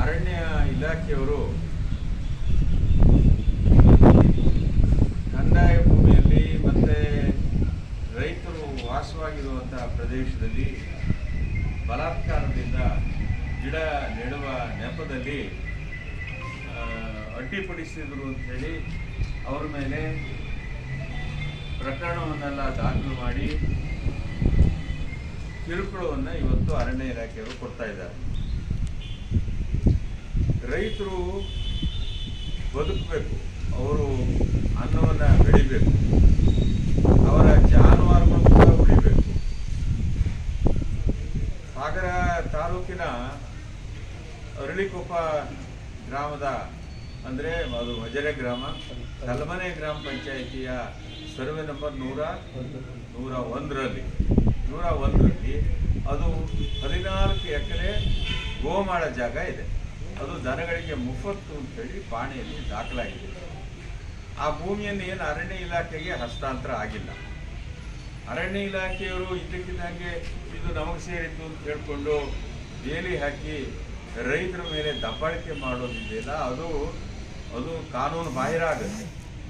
ಅರಣ್ಯ ಇಲಾಖೆಯವರು ಕಂದಾಯ ಭೂಮಿಯಲ್ಲಿ ಮತ್ತೆ ರೈತರು ವಾಸವಾಗಿರುವಂತಹ ಪ್ರದೇಶದಲ್ಲಿ ಬಲಾತ್ಕಾರದಿಂದ ಗಿಡ ನೆಡುವ ನೆಪದಲ್ಲಿ ಅಡ್ಡಿಪಡಿಸಿದರು ಅಂತ ಹೇಳಿ ಅವರ ಮೇಲೆ ಪ್ರಕರಣವನ್ನೆಲ್ಲ ದಾಖಲು ಮಾಡಿ ಕಿರುಕುಳವನ್ನು ಇವತ್ತು ಅರಣ್ಯ ಇಲಾಖೆಯವರು ಕೊಡ್ತಾ ಇದ್ದಾರೆ. ರೈತರು ಬದುಕಬೇಕು, ಅವರು ಅನ್ನವನ್ನು ಬೆಳಿಬೇಕು, ಅವರ ಜಾನುವಾರುಗಳು ಕೂಡ ಉಳಿಬೇಕು. ಸಾಗರ ತಾಲೂಕಿನ ಅರಳಿಕೊಪ್ಪ ಗ್ರಾಮದ, ಅಂದರೆ ಅದು ವಜರೆ ಗ್ರಾಮ ಕಲ್ಮನೆ ಗ್ರಾಮ ಪಂಚಾಯಿತಿಯ ಸರ್ವೆ ನಂಬರ್ ನೂರ ನೂರ ಒಂದರಲ್ಲಿ. ನೂರ ಒಂದರಲ್ಲಿ ಅದು ಹದಿನಾಲ್ಕು ಎಕರೆ ಗೋಮಾಳ ಜಾಗ ಇದೆ. ಅದು ದನಗಳಿಗೆ ಮುಫತ್ತು ಅಂತೇಳಿ ಪಾಣಿಯಲ್ಲಿ ದಾಖಲಾಗಿದೆ. ಆ ಭೂಮಿಯನ್ನು ಏನು ಅರಣ್ಯ ಇಲಾಖೆಗೆ ಹಸ್ತಾಂತರ ಆಗಿಲ್ಲ. ಅರಣ್ಯ ಇಲಾಖೆಯವರು ಇದ್ದಕ್ಕಿದ್ದಂಗೆ ಇದು ನಮಗೆ ಸೇರಿದ್ದು ಅಂತ ಹೇಳ್ಕೊಂಡು ಬೇಲಿ ಹಾಕಿ ರೈತರ ಮೇಲೆ ದಬ್ಬಾಳಿಕೆ ಮಾಡೋದಿದೆಯಲ್ಲ, ಅದು ಅದು ಕಾನೂನು ಬಾಹಿರ ಆಗುತ್ತೆ.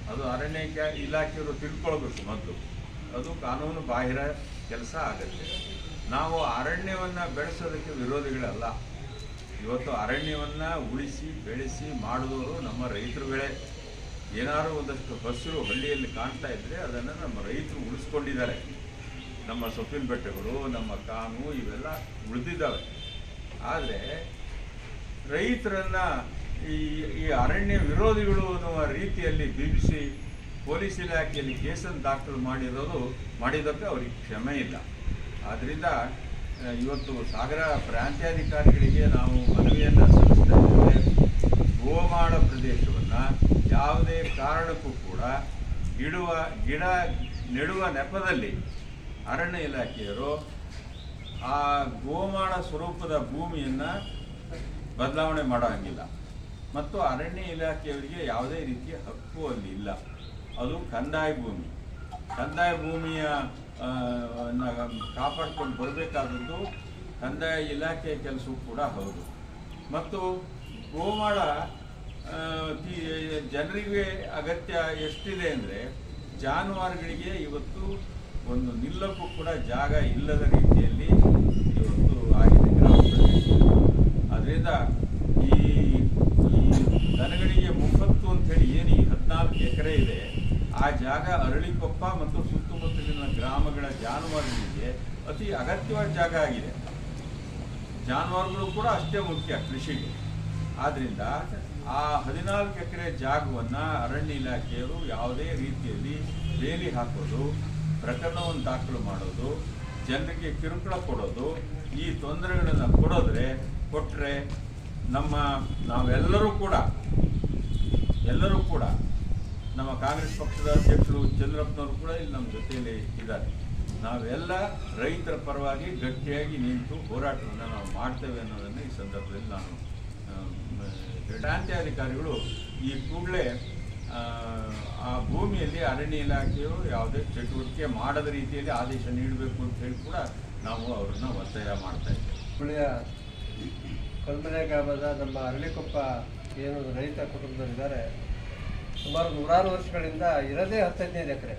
ಅದು ಅರಣ್ಯ ಇಲಾ- ಇಲಾಖೆಯವರು ತಿಳ್ಕೊಳ್ಬೇಕು ಮೊದಲು. ಅದು ಕಾನೂನು ಬಾಹಿರ ಕೆಲಸ ಆಗುತ್ತೆ. ನಾವು ಅರಣ್ಯವನ್ನು ಬೆಳೆಸೋದಕ್ಕೆ ವಿರೋಧಿಗಳಲ್ಲ. ಇವತ್ತು ಅರಣ್ಯವನ್ನು ಉಳಿಸಿ, ಬೆಳೆಸಿ ಮಾಡಿದವರು ನಮ್ಮ ರೈತರುಗಳೇ ಏನಾದರೂ ಒಂದಷ್ಟು ಹಸಿರು ಹಳ್ಳಿಯಲ್ಲಿ ಕಾಣ್ತಾ ಇದ್ದರೆ ಅದನ್ನು ನಮ್ಮ ರೈತರು ಉಳಿಸ್ಕೊಂಡಿದ್ದಾರೆ. ನಮ್ಮ ಸೊಪ್ಪಿನ ಬೆಟ್ಟಗಳು, ನಮ್ಮ ಕಾನು ಇವೆಲ್ಲ ಉಳಿದಿದ್ದಾವೆ. ಆದರೆ ರೈತರನ್ನ ಈ ಈ ಅರಣ್ಯ ವಿರೋಧಿಗಳು ಅನ್ನುವ ರೀತಿಯಲ್ಲಿ ಬಿಂಬಿಸಿ ಪೊಲೀಸ್ ಇಲಾಖೆಯಲ್ಲಿ ಕೇಸನ್ನು ದಾಖಲು ಮಾಡಿರೋದು, ಮಾಡಿದ್ದಕ್ಕೆ ಅವರಿಗೆ ಕ್ಷಮೆ ಇಲ್ಲ. ಆದ್ದರಿಂದ ಇವತ್ತು ಸಾಗರ ಪ್ರಾಂತ್ಯಾಧಿಕಾರಿಗಳಿಗೆ ನಾವು ಮನವಿಯನ್ನು ಸಲ್ಲಿಸ್ತಾ ಇದ್ದೇವೆ. ಗೋಮಾಳ ಪ್ರದೇಶವನ್ನು ಯಾವುದೇ ಕಾರಣಕ್ಕೂ ಕೂಡ ಇಡುವ ಗಿಡ ನೆಡುವ ನೆಪದಲ್ಲಿ ಅರಣ್ಯ ಇಲಾಖೆಯವರು ಆ ಗೋಮಾಳ ಸ್ವರೂಪದ ಭೂಮಿಯನ್ನು ಬದಲಾವಣೆ ಮಾಡೋ ಹಾಗಿಲ್ಲ. ಮತ್ತು ಅರಣ್ಯ ಇಲಾಖೆಯವರಿಗೆ ಯಾವುದೇ ರೀತಿಯ ಹಕ್ಕು ಅಲ್ಲಿ ಇಲ್ಲ. ಅದು ಕಂದಾಯ ಭೂಮಿ. ಕಂದಾಯ ಭೂಮಿಯ ಕಾಪಾಡ್ಕೊಂಡು ಬರಬೇಕಾದದ್ದು ಕಂದಾಯ ಇಲಾಖೆಯ ಕೆಲಸವೂ ಕೂಡ ಹೌದು. ಮತ್ತು ಗೋಮಾಳ ಜನರಿಗೆ ಅಗತ್ಯ ಎಷ್ಟಿದೆ ಅಂದರೆ ಜಾನುವಾರುಗಳಿಗೆ ಇವತ್ತು ಒಂದು ನಿಲ್ಲಕ್ಕೂ ಕೂಡ ಜಾಗ ಇಲ್ಲದ ರೀತಿಯಲ್ಲಿ ಇವತ್ತು ಆಗಿದೆ ಗ್ರಾಮ ಪ್ರದೇಶ ಅದರಿಂದ ಈ ಈ ದನಗಳಿಗೆ ಮುಪ್ಪತ್ತು ಅಂತೇಳಿ ಏನು ಈ ಹದಿನಾಲ್ಕು ಎಕರೆ ಇದೆ ಆ ಜಾಗ ಅರಳಿಕೊಪ್ಪ ಮತ್ತು ಸುತ್ತಮುತ್ತಲಿನ ಗ್ರಾಮಗಳ ಜಾನುವಾರುಗಳಿಗೆ ಅತಿ ಅಗತ್ಯವಾದ ಜಾಗ ಆಗಿದೆ. ಜಾನುವಾರುಗಳು ಕೂಡ ಅಷ್ಟೇ ಮುಖ್ಯ ಕೃಷಿಗೆ. ಆದ್ದರಿಂದ ಆ ಹದಿನಾಲ್ಕು ಎಕರೆ ಜಾಗವನ್ನು ಅರಣ್ಯ ಇಲಾಖೆಯವರು ಯಾವುದೇ ರೀತಿಯಲ್ಲಿ ಬೇಲಿ ಹಾಕೋದು, ಪ್ರಕರಣವನ್ನು ದಾಖಲು ಮಾಡೋದು, ಜನರಿಗೆ ಕಿರುಕುಳ ಕೊಡೋದು, ಈ ತೊಂದರೆಗಳನ್ನು ಕೊಡೋದ್ರೆ ಕೊಟ್ಟರೆ ನಮ್ಮ ನಾವೆಲ್ಲರೂ ಕೂಡ, ಎಲ್ಲರೂ ಕೂಡ ನಮ್ಮ ಕಾಂಗ್ರೆಸ್ ಪಕ್ಷದ ಅಧ್ಯಕ್ಷರು ಚಂದ್ರಪ್ಪನವರು ಕೂಡ ಇಲ್ಲಿ ನಮ್ಮ ಜೊತೆಯಲ್ಲಿ ಇದ್ದಾರೆ. ನಾವೆಲ್ಲ ರೈತರ ಪರವಾಗಿ ಗಟ್ಟಿಯಾಗಿ ನಿಂತು ಹೋರಾಟವನ್ನು ನಾವು ಮಾಡ್ತೇವೆ ಅನ್ನೋದನ್ನು ಈ ಸಂದರ್ಭದಲ್ಲಿ ನಾನು ಪ್ರಾಂತ್ಯಾಧಿಕಾರಿಗಳು ಈ ಕೂಡಲೇ, ಆ ಭೂಮಿಯಲ್ಲಿ ಅರಣ್ಯ ಇಲಾಖೆಯು ಯಾವುದೇ ಚಟುವಟಿಕೆ ಮಾಡದ ರೀತಿಯಲ್ಲಿ ಆದೇಶ ನೀಡಬೇಕು ಅಂತ ಹೇಳಿ ಕೂಡ ನಾವು ಅವರನ್ನ ಒತ್ತಾಯ ಮಾಡ್ತಾ ಇದ್ದೇವೆ. ಹುಳಿಯ ಕಲ್ಮನೆ ಗ್ರಾಮದ ನಮ್ಮ ಅರಳಿಕೊಪ್ಪ ಏನು ರೈತ ಕುಟುಂಬದಲ್ಲಿದ್ದಾರೆ, ಸುಮಾರು ನೂರಾರು ವರ್ಷಗಳಿಂದ ಇರದೇ ಹತ್ತೈದು ಎಕರೆ.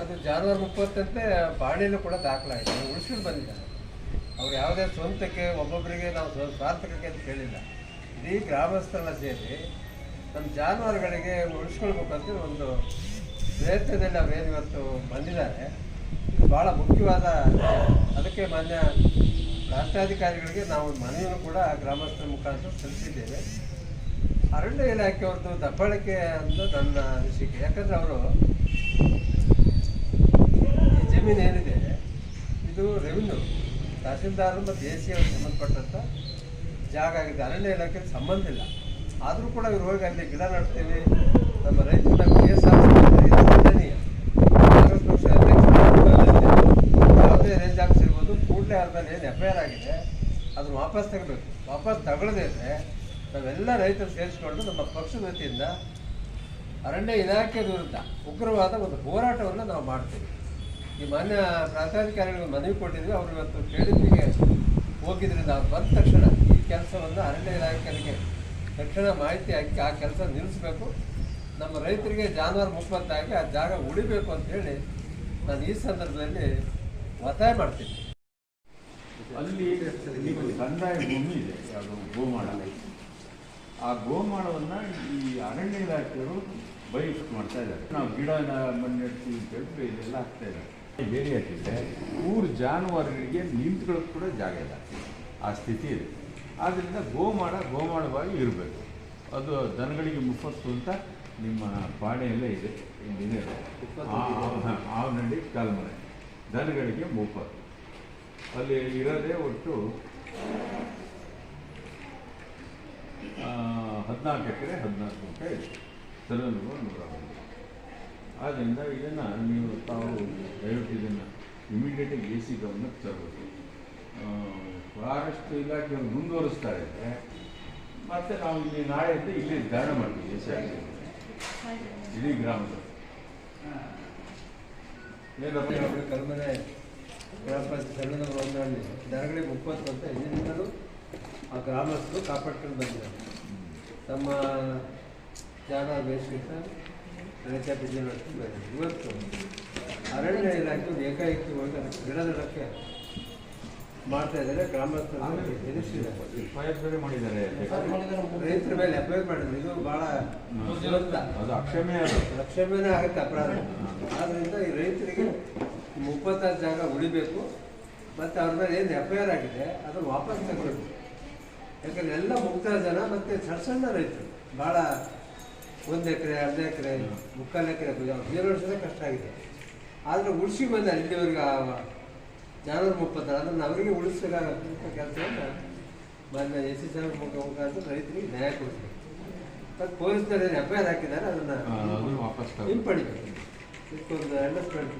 ಅದು ಜಾನುವಾರು ಮುಪ್ಪತ್ತಂತೆ ಬಾಣಿಲು ಕೂಡ ದಾಖಲಾಗಿದೆ. ಉಳಿಸ್ಕೊಂಡು ಬಂದಿದ್ದಾರೆ. ಅವ್ರು ಯಾವುದೇ ಸ್ವಂತಕ್ಕೆ, ಒಬ್ಬೊಬ್ಬರಿಗೆ ನಾವು ಸ್ವಾರ್ಥಕ್ಕೆ ಅಂತ ಕೇಳಿಲ್ಲ. ಇಡೀ ಗ್ರಾಮಸ್ಥರೆಲ್ಲ ಸೇರಿ ನಮ್ಮ ಜಾನುವಾರುಗಳಿಗೆ ಉಳಿಸ್ಕೊಳ್ಬೇಕಂತ ಒಂದು ಪ್ರಯತ್ನದಲ್ಲಿ ನಾವು ಇವತ್ತು ಬಂದಿದ್ದಾರೆ. ಭಾಳ ಮುಖ್ಯವಾದ, ಅದಕ್ಕೆ ಮಾನ್ಯ ರಾಷ್ಟ್ರಾಧಿಕಾರಿಗಳಿಗೆ ನಾವು ಮನೆಯನ್ನು ಕೂಡ ಗ್ರಾಮಸ್ಥರ ಮುಖಾಂತರ ಸಲ್ಲಿಸಿದ್ದೇವೆ. ಅರಣ್ಯ ಇಲಾಖೆಯವ್ರದ್ದು ದಬ್ಬಾಳಿಕೆ ಅಂತ ನನ್ನ ಅನಿಸಿಕೆ. ಯಾಕಂದರೆ ಅವರು ಜಮೀನು ಏನಿದೆ? ಇದು ರೆವಿನ್ಯೂ ತಹಸೀಲ್ದಾರ್ ಮತ್ತು ಎ ಸಿ ಸಂಬಂಧಪಟ್ಟಂಥ ಜಾಗ ಆಗಿದೆ. ಅರಣ್ಯ ಇಲಾಖೆ ಸಂಬಂಧ ಇಲ್ಲ. ಆದರೂ ಕೂಡ ಇವ್ರು ಹೋಗಿ ಅಲ್ಲಿ ಗಿಡ ನಡ್ತೀವಿ. ನಮ್ಮ ರೈತರ ಕೇಸ್ ಅಧ್ಯಕ್ಷರು ಯಾವುದೇ ರೇಂಜ್ ಆಫೀಸ್ ಇರ್ಬೋದು ಕೂಡಲೇ ಅದ್ರ ಏನು ಆಗಿದೆ. ಅದನ್ನ ವಾಪಸ್ ತಗೋಬೇಕು. ವಾಪಸ್ ತಗೊಳ್ಳದೇ ನಾವೆಲ್ಲ ರೈತರು ಸೇರಿಸ್ಕೊಂಡು ನಮ್ಮ ಪಕ್ಷದ ವತಿಯಿಂದ ಅರಣ್ಯ ಇಲಾಖೆ ವಿರುದ್ಧ ಉಗ್ರವಾದ ಒಂದು ಹೋರಾಟವನ್ನು ನಾವು ಮಾಡ್ತೀವಿ. ಈ ಮಾನ್ಯ ಪ್ರಾಂತಾಧಿಕಾರಿಗಳು ಮನವಿ ಕೊಟ್ಟಿದ್ವಿ. ಅವರು ಇವತ್ತು ಕೇಳಿದ್ರಿಗೆ ಹೋಗಿದ್ರಿಂದ ಬಂದ ತಕ್ಷಣ ಈ ಕೆಲಸವನ್ನು ಅರಣ್ಯ ಇಲಾಖೆಗೆ ತಕ್ಷಣ ಮಾಹಿತಿ ಹಾಕಿ ಆ ಕೆಲಸ ನಿಲ್ಲಿಸಬೇಕು. ನಮ್ಮ ರೈತರಿಗೆ ಜಾನುವಾರು ಮುಖ್ಯಮಂತ್ರಿ ಆ ಜಾಗ ಉಳಿಬೇಕು ಅಂತ ಹೇಳಿ ನಾನು ಈ ಸಂದರ್ಭದಲ್ಲಿ ಒತ್ತಾಯ ಮಾಡ್ತೀನಿ. ಅಲ್ಲಿ ಕಂದಾಯ ಭೂಮಿ ಇದೆ ಅದು ಗೋಮಾಳ. ಆ ಗೋಮಾಳವನ್ನು ಈ ಅರಣ್ಯ ಇಲಾಖೆಯವರು ಬಹಿಷ್ಕ ಮಾಡ್ತಾ ಇದ್ದಾರೆ. ನಾವು ಗಿಡ ನೆಡ್ತೀವಿ ಅಂತ ಹೇಳಿ ಇದೆಲ್ಲ ಹಾಕ್ತಾ ಇದ್ದಾರೆ. ಬೇರೆ ಹಾಕಿದ್ರೆ ಊರು ಜಾನುವಾರುಗಳಿಗೆ ನಿಂತ್ಕೊಳ್ಳೋಕೆ ಕೂಡ ಜಾಗ ಇಲ್ಲ. ಆ ಸ್ಥಿತಿ ಇದೆ. ಆದ್ದರಿಂದ ಗೋಮಾಡ ಗೋಮಾಳವಾಗಿ ಇರಬೇಕು. ಅದು ದನಗಳಿಗೆ ಮುಪ್ಪತ್ತು ಅಂತ ನಿಮ್ಮ ಪಾಣೆಯಲ್ಲೇ ಇದೆ. ಇಲ್ಲಿದೆ ಆವನಹಳ್ಳಿ ಕಾಲ್ಮನೆ. ದನಗಳಿಗೆ ಮುಪ್ಪತ್ತು. ಅಲ್ಲಿ ಇರೋದೇ ಒಟ್ಟು ಹದಿನಾಲ್ಕು ಎಕರೆ ಹದಿನಾಲ್ಕು ಗುಂಟೆ ಇದೆ. ತಲೆನೂರು ನೂರ ಒಂದು ಆದ್ದರಿಂದ ಇದನ್ನು ನೀವು ತಾವು ದಯವಿಟ್ಟು ಇದನ್ನು ಇಮಿಡಿಯೇಟಾಗಿ ಎ ಸಿ ಗಮನಕ್ಕೆ ತರಬೇಕು. ಫಾರೆಸ್ಟ್ ಇಲಾಖೆಯವರು ಮುಂದುವರಿಸ್ತಾ ಇದ್ದರೆ. ಮತ್ತೆ ನಾವು ಇಲ್ಲಿ ನಾಳೆಯಿಂದ ಇಲ್ಲಿ ಧಾರಣ ಮಾಡ್ತೀವಿ ಎ ಸಿ ಇಡೀ ಗ್ರಾಮದ ಏನಪ್ಪ ಅವರು ಕಲ್ಮನೆ ಗ್ರಾಮ ಪಂಚಾಯತ್ ಸಣ್ಣದ ಒಂದರಲ್ಲಿ ದನಗಳಿಗೆ ಮುಪ್ಪತ್ತು ಅಂತ ಹಿಂದಿನಿಂದಲೂ ಆ ಗ್ರಾಮಸ್ಥರು ಕಾಪಾಡ್ಕೊಂಡು ಬಂದಿದ್ದಾರೆ. ತಮ್ಮ ಜಾಗ ಬೇಯಿಸ್ಲಿಕ್ಕೆ ರೈತ ಇವತ್ತು ಅರಣ್ಯ ಇಲಾಖೆ ಒಂದು ಏಕಾಏಕಿ ಹೋಗಿ ಅದಕ್ಕೆ ಗಿಡ ನೆಡಕ್ಕೆ ಮಾಡ್ತಾ ಇದ್ದಾರೆ. ಗ್ರಾಮಸ್ಥರು ಎದುರಿಸಿದ್ದಾರೆ. ಮಾಡಿದ್ದಾರೆ. ರೈತರ ಮೇಲೆ ಅಪ್ಲೈ ಮಾಡಿದ್ರು ಇದು ಬಹಳ ಅಕ್ಷಮ್ಯ ಅದು. ಲಕ್ಷಮೇನೆ ಆಗುತ್ತೆ ಅಪರಾಧ. ಆದ್ರಿಂದ ಈ ರೈತರಿಗೆ ಮುಪ್ಪತ್ತಾರು ಜಾಗ ಉಳಿಬೇಕು. ಮತ್ತು ಅವ್ರ ಮೇಲೆ ಏನು ಎಫ್ ಐ ಆರ್ ಆಗಿದೆ ಅದನ್ನು ವಾಪಸ್ ತಗೊಳ್ಬೇಕು. ಯಾಕಂದ್ರೆ ಎಲ್ಲ ಮುಕ್ತ ಜನ ಮತ್ತು ಸಣ್ಣ ಸಣ್ಣ ರೈತರು. ಭಾಳ ಒಂದು ಎಕರೆ ಅರ್ಧ ಎಕರೆ ಮುಕ್ಕಾಲು ಎಕರೆ ಬೇರೆ ವರ್ಷದ ಕಷ್ಟ ಆಗಿದೆ. ಆದರೆ ಉಳಿಸಿ ಬಂದ ಇಲ್ಲಿವರೆಗೆ ಆ ಜಾನುವಾರು ಮುಪ್ಪತ್ತಾರು ಅದನ್ನು ಅವರಿಗೆ ಉಳಿಸಬೇಕಾಗಂತ ಕೆಲಸವನ್ನು ಮಾನ್ಯ ಎಸ್ ಎಸ್ ಮುಖ ಮುಖಾಂತರ ರೈತರಿಗೆ ನ್ಯಾಯ ಕೊಡಿಸ್ಬೇಕು ಮತ್ತು ಪೊಲೀಸ್ನವ್ರು ಎಫ್ ಐ ಆರ್ ಹಾಕಿದ್ದಾರೆ ಅದನ್ನು ಹಿಂಪಡಿಬೇಕು. ಇದಕ್ಕೊಂದು ಅಂಡರ್ಸ್ಟ್ಯಾಂಡ್